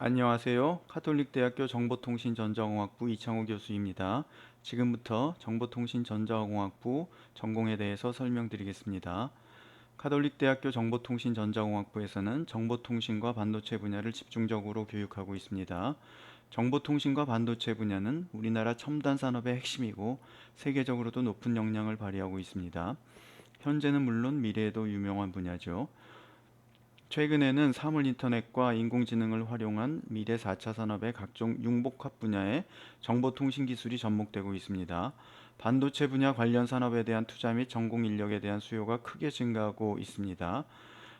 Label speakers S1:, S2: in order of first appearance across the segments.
S1: 안녕하세요. 카톨릭대학교 정보통신전자공학부 이창호 교수입니다. 지금부터 정보통신전자공학부 전공에 대해서 설명드리겠습니다. 카톨릭대학교 정보통신전자공학부에서는 정보통신과 반도체 분야를 집중적으로 교육하고 있습니다. 정보통신과 반도체 분야는 우리나라 첨단 산업의 핵심이고 세계적으로도 높은 역량을 발휘하고 있습니다. 현재는 물론 미래에도 유명한 분야죠. 최근에는 사물 인터넷과 인공지능을 활용한 미래 4차 산업의 각종 융복합 분야에 정보통신 기술이 접목되고 있습니다. 반도체 분야 관련 산업에 대한 투자 및 전공 인력에 대한 수요가 크게 증가하고 있습니다.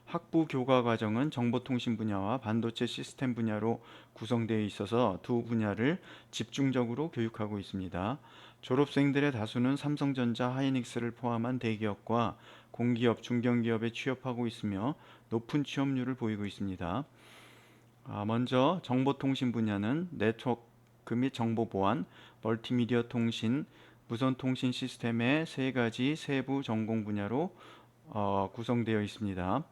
S1: 학부 교과 과정은 정보통신 분야와 반도체 시스템 분야로 구성되어 있어서 두 분야를 집중적으로 교육하고 있습니다. 졸업생들의 다수는 삼성전자, 하이닉스를 포함한 대기업과 공기업, 중견기업에 취업하고 있으며 높은 취업률을 보이고 있습니다. 아, 먼저 정보통신 분야는 네트워크 및 정보보안, 멀티미디어 통신, 무선통신 시스템의 세 가지 세부 전공 분야로 어, 구성되어 있습니다.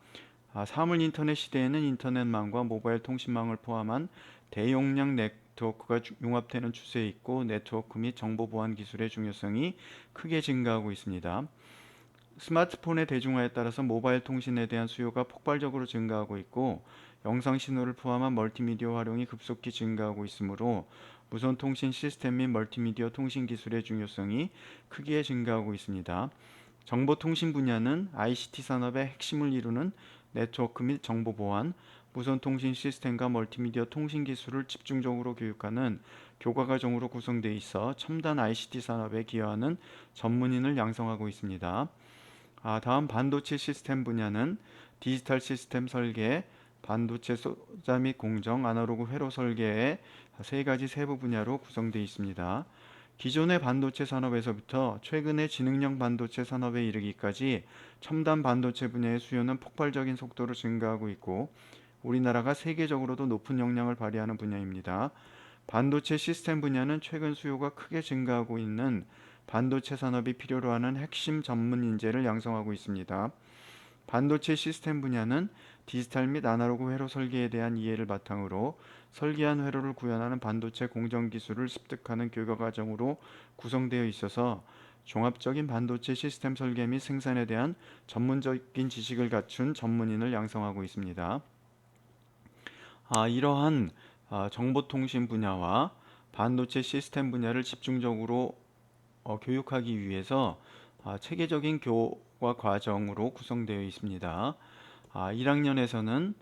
S1: 아, 사물 인터넷 시대에는 인터넷망과 모바일 통신망을 포함한 대용량 네트워크가 융합되는 추세에 있고 네트워크 및 정보 보안 기술의 중요성이 크게 증가하고 있습니다. 스마트폰의 대중화에 따라서 모바일 통신에 대한 수요가 폭발적으로 증가하고 있고 영상 신호를 포함한 멀티미디어 활용이 급속히 증가하고 있으므로 무선 통신 시스템 및 멀티미디어 통신 기술의 중요성이 크게 증가하고 있습니다. 정보통신 분야는 ICT 산업의 핵심을 이루는 네트워크 및 정보 보안, 무선 통신 시스템과 멀티미디어 통신 기술을 집중적으로 교육하는 교과 과정으로 구성되어 있어 첨단 ICT 산업에 기여하는 전문인을 양성하고 있습니다. 아, 다음 반도체 시스템 분야는 디지털 시스템 설계, 반도체 소자 및 공정, 아날로그 회로 설계의 세 가지 세부 분야로 구성되어 있습니다. 기존의 반도체 산업에서부터 최근의 지능형 반도체 산업에 이르기까지 첨단 반도체 분야의 수요는 폭발적인 속도로 증가하고 있고 우리나라가 세계적으로도 높은 역량을 발휘하는 분야입니다. 반도체 시스템 분야는 최근 수요가 크게 증가하고 있는 반도체 산업이 필요로 하는 핵심 전문 인재를 양성하고 있습니다. 반도체 시스템 분야는 디지털 및 아날로그 회로 설계에 대한 이해를 바탕으로 설계한 회로를 구현하는 반도체 공정 기술을 습득하는 교과 과정으로 구성되어 있어서 종합적인 반도체 시스템 설계 및 생산에 대한 전문적인 지식을 갖춘 전문인을 양성하고 있습니다. 아, 이러한 아, 정보통신 분야와 반도체 시스템 분야를 집중적으로 어, 교육하기 위해서 아, 체계적인 교과 과정으로 구성되어 있습니다. 아, 1학년에서는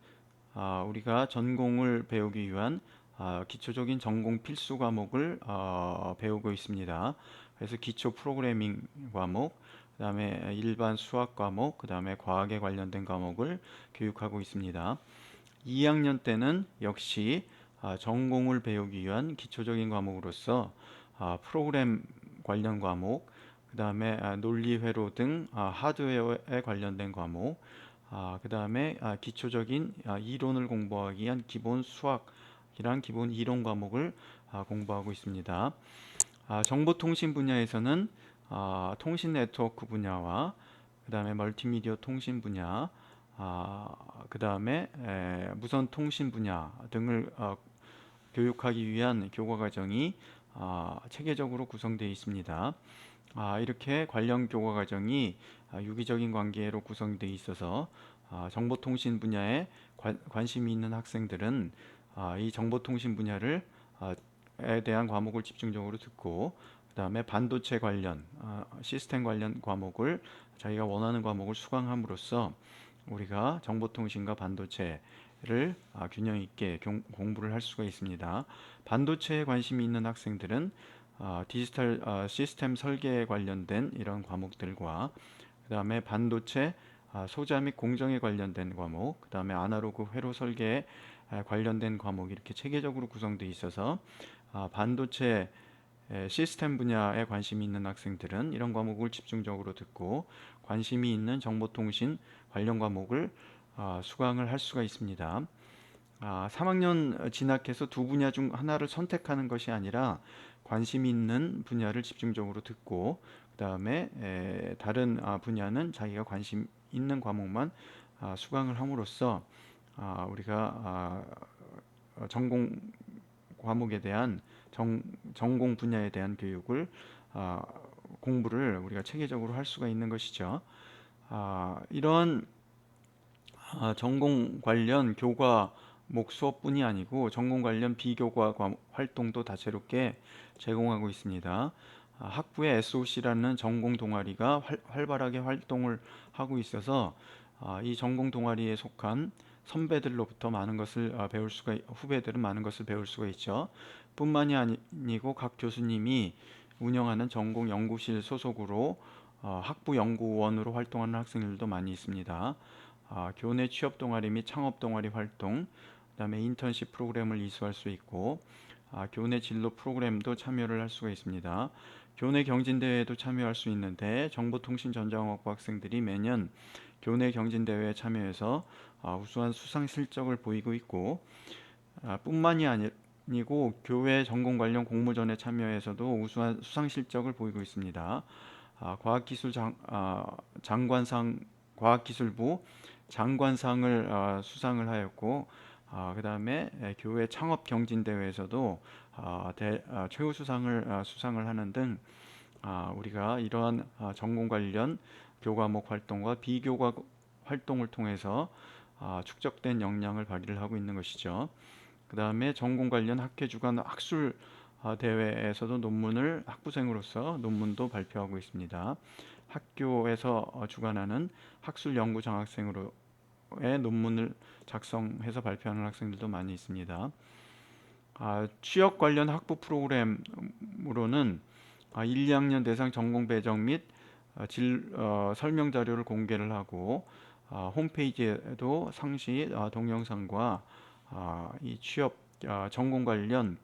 S1: 아, 우리가 전공을 배우기 위한 아, 기초적인 전공 필수 과목을 어, 배우고 있습니다. 그래서 기초 프로그래밍 과목, 그 다음에 일반 수학 과목, 그 다음에 과학에 관련된 과목을 교육하고 있습니다. 2학년 때는 역시 아, 전공을 배우기 위한 기초적인 과목으로서 아, 프로그램 관련 과목, 그 다음에 아, 논리 회로 등 아, 하드웨어에 관련된 과목, 아, 그 다음에 기초적인 이론을 공부하기 위한 기본 수학이란 기본 이론 과목을 공부하고 있습니다. 정보통신 분야에서는 통신 네트워크 분야와 그 다음에 멀티미디어 통신 분야, 그 다음에 무선 통신 분야 등을 어, 교육하기 위한 교과 과정이 아, 체계적으로 구성되어 있습니다. 아, 이렇게 관련 교과 과정이 아, 유기적인 관계로 구성되어 있어서 아, 정보통신 분야에 관, 관심이 있는 학생들은 아, 이 정보통신 분야를 아, 에 대한 과목을 집중적으로 듣고 그 다음에 반도체 관련 아, 시스템 관련 과목을 자기가 원하는 과목을 수강함으로써 우리가 정보통신과 반도체 를 아, 균형 있게 공부를 할 수가 있습니다. 반도체에 관심이 있는 학생들은 아, 디지털 아, 시스템 설계에 관련된 이런 과목들과 그 다음에 반도체 소자 및 공정에 관련된 과목, 그 다음에 아날로그 회로 설계에 관련된 과목 이렇게 체계적으로 구성되어 있어서 반도체 시스템 분야에 관심이 있는 학생들은 이런 과목을 집중적으로 듣고 관심이 있는 정보통신 관련 과목을 아, 수강을 할 수가 있습니다. 3학년 아, 진학해서 두 분야 중 하나를 선택하는 것이 아니라 관심 있는 분야를 집중적으로 듣고 그 다음에 다른 아, 분야는 자기가 관심 있는 과목만 수강을 함으로써 우리가 어, 전공 과목에 대한 정, 전공 분야에 대한 교육을 아, 공부를 우리가 체계적으로 할 수가 있는 것이죠. 아, 이런 아, 전공 관련 교과 목 수업뿐이 아니고 전공 관련 비교과 과- 활동도 다채롭게 제공하고 있습니다. 아, 학부의 SOC라는 전공 동아리가 활, 활발하게 활동을 하고 있어서 아, 이 전공 동아리에 속한 선배들로부터 많은 것을 아, 배울 수가 있- 후배들은 많은 것을 배울 수가 있죠. 뿐만이 아니고 각 교수님이 운영하는 전공 연구실 소속으로 어, 학부 연구원으로 활동하는 학생들도 많이 있습니다. 아, 교내 취업 동아리 및 창업 동아리 활동, 그다음에 인턴십 프로그램을 이수할 수 있고 아, 교내 진로 프로그램도 참여를 할 수가 있습니다. 교내 경진대회에도 참여할 수 있는데 정보통신전자공학부 학생들이 매년 교내 경진대회에 참여해서 아, 우수한 수상 실적을 보이고 있고 아, 뿐만이 아니고 교회 전공 관련 공모전에 참여해서도 우수한 수상 실적을 보이고 있습니다. 아, 과학기술 장, 아, 장관상 과학기술부 장관상을 아, 수상을 하였고 아, 그다음에 에, 교회 창업 경진 대회에서도 아, 대, 아, 최우 수상을 아, 수상을 하는 등 아, 우리가 이러한 아, 전공 관련 교과목 활동과 비교과 활동을 통해서 아, 축적된 역량을 발휘를 하고 있는 것이죠. 그 다음에 전공 관련 학회 주간 학술 아, 대회에서도 논문을 학부생으로서 논문도 발표하고 있습니다. 학교에서 어, 주관하는 학술 연구 장학생으로의 논문을 작성해서 발표하는 학생들도 많이 있습니다. 아, 취업 관련 학부 프로그램으로는 아, 1, 2학년 대상 전공 배정 및 아, 질, 어, 설명 자료를 공개를 하고 아, 홈페이지에도 상시 아, 동영상과 아, 이 취업 아, 전공 관련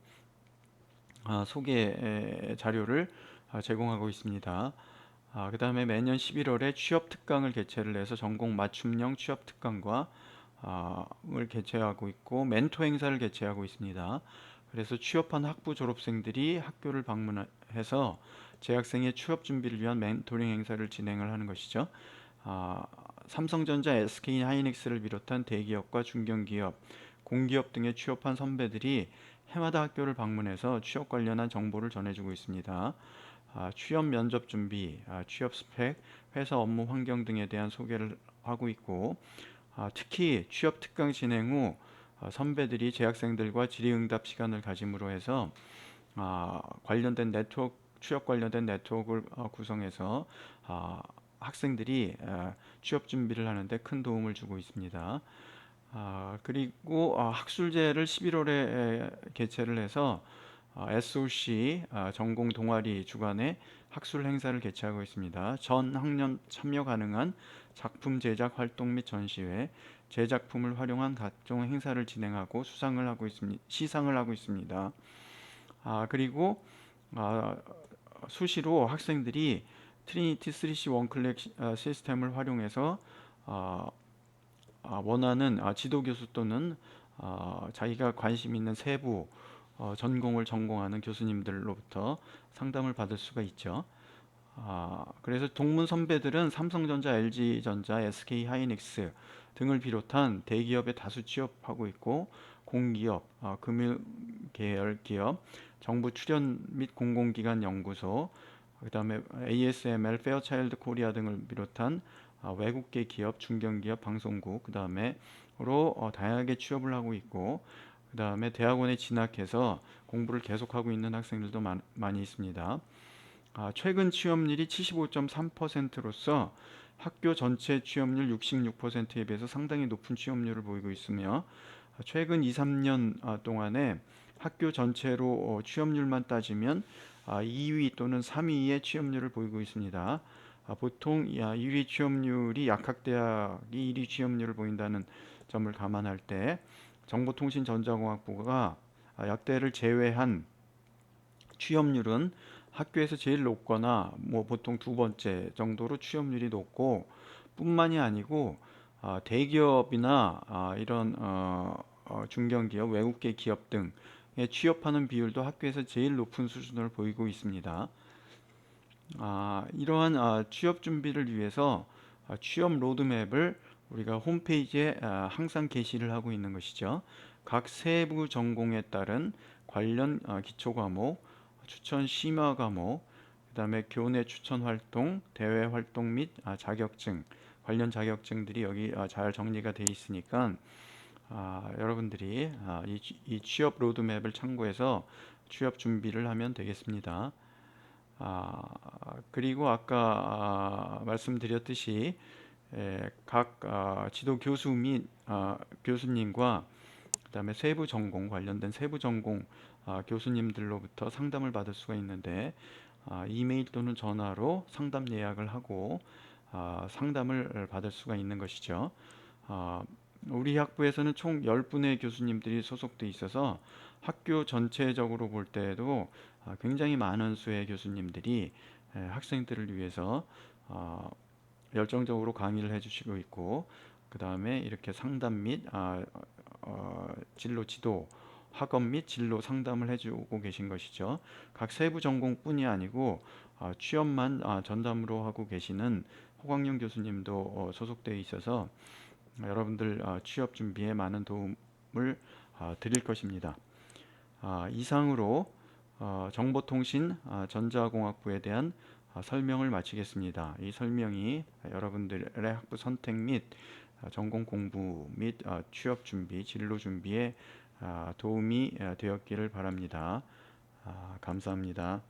S1: 아, 소개 에, 자료를 아, 제공하고 있습니다. 아, 그다음에 매년 11월에 취업 특강을 개최를 해서 전공 맞춤형 취업 특강과 아, 을 개최하고 있고 멘토 행사를 개최하고 있습니다. 그래서 취업한 학부 졸업생들이 학교를 방문해서 재학생의 취업 준비를 위한 멘토링 행사를 진행을 하는 것이죠. 아, 삼성전자, SK 하이닉스를 비롯한 대기업과 중견기업, 공기업 등의 취업한 선배들이 해마다 학교를 방문해서 취업 관련한 정보를 전해주고 있습니다. 아, 취업 면접 준비, 아, 취업 스펙, 회사 업무 환경 등에 대한 소개를 하고 있고 아, 특히 취업 특강 진행 후 아, 선배들이 재학생들과 질의응답 시간을 가짐으로 해서 아, 관련된 네트워크 취업 관련된 네트워크를 어, 구성해서 아, 학생들이 아, 취업 준비를 하는데 큰 도움을 주고 있습니다. 아, 그리고 아, 학술제를 11월에 개최를 해서 아, SOC 아, 전공 동아리 주관의 학술 행사를 개최하고 있습니다. 전 학년 참여 가능한 작품 제작 활동 및 전시회, 제작품을 활용한 각종 행사를 진행하고 수상을 하고 있습니다. 시상을 하고 있습니다. 아, 그리고 아, 수시로 학생들이 트리니티 3C 원클릭 시- 아, 시스템을 활용해서 아, 아, 원하는 아, 지도 교수 또는 아, 자기가 관심 있는 세부 어, 전공을 전공하는 교수님들로부터 상담을 받을 수가 있죠. 아, 그래서 동문 선배들은 삼성전자, LG전자, SK 하이닉스 등을 비롯한 대기업에 다수 취업하고 있고 공기업, 아, 금융 계열 기업, 정부 출연 및 공공기관 연구소, 그다음에 ASML, 페어차일드 코리아 등을 비롯한 아, 외국계 기업, 중견기업, 방송국, 그다음에로 어, 다양하게 취업을 하고 있고, 그 다음에 대학원에 진학해서 공부를 계속하고 있는 학생들도 많, 많이 있습니다. 아, 최근 취업률이 75.3%로서 학교 전체 취업률 66%에 비해서 상당히 높은 취업률을 보이고 있으며 아, 최근 2, 3년 아, 동안에 학교 전체로 어, 취업률만 따지면 아, 2위 또는 3위의 취업률을 보이고 있습니다. 아, 보통 야, 1위 취업률이 약학대학이 1위 취업률을 보인다는 점을 감안할 때 정보통신전자공학부가 아, 약대를 제외한 취업률은 학교에서 제일 높거나 뭐 보통 두 번째 정도로 취업률이 높고 뿐만이 아니고 아, 대기업이나 아, 이런 어, 어, 중견기업, 외국계 기업 등에 취업하는 비율도 학교에서 제일 높은 수준을 보이고 있습니다. 아, 이러한 아, 취업 준비를 위해서 아, 취업 로드맵을 우리가 홈페이지에 아, 항상 게시를 하고 있는 것이죠. 각 세부 전공에 따른 관련 어, 기초 과목, 추천 심화 과목, 그 다음에 교내 추천 활동, 대외 활동 및 아, 자격증 관련 자격증들이 여기 아, 잘 정리가 돼 있으니까 아, 여러분들이 아, 이, 취업 로드맵을 참고해서 취업 준비를 하면 되겠습니다. 아, 그리고 아까 아, 말씀드렸듯이 에, 각 아, 지도 교수 및 아, 교수님과 그다음에 세부 전공 관련된 세부 전공 아, 교수님들로부터 상담을 받을 수가 있는데 아, 이메일 또는 전화로 상담 예약을 하고 아, 상담을 받을 수가 있는 것이죠. 아, 우리 학부에서는 총 10분의 교수님들이 소속돼 있어서 학교 전체적으로 볼 때에도 아, 굉장히 많은 수의 교수님들이 에, 학생들을 위해서 어, 열정적으로 강의를 해주시고 있고 그 다음에 이렇게 상담 및 아, 어, 진로 지도 학업 및 진로 상담을 해주고 계신 것이죠. 각 세부 전공뿐이 아니고 아, 취업만 아, 전담으로 하고 계시는 호광용 교수님도 어, 소속되어 있어서 여러분들 아, 취업 준비에 많은 도움을 아, 드릴 것입니다. 아, 이상으로 어, 정보통신 아, 전자공학부에 대한 아, 설명을 마치겠습니다. 이 설명이 여러분들의 학부 선택 및 아, 전공 공부 및 아, 취업 준비, 진로 준비에 아, 도움이 아, 되었기를 바랍니다. 아, 감사합니다.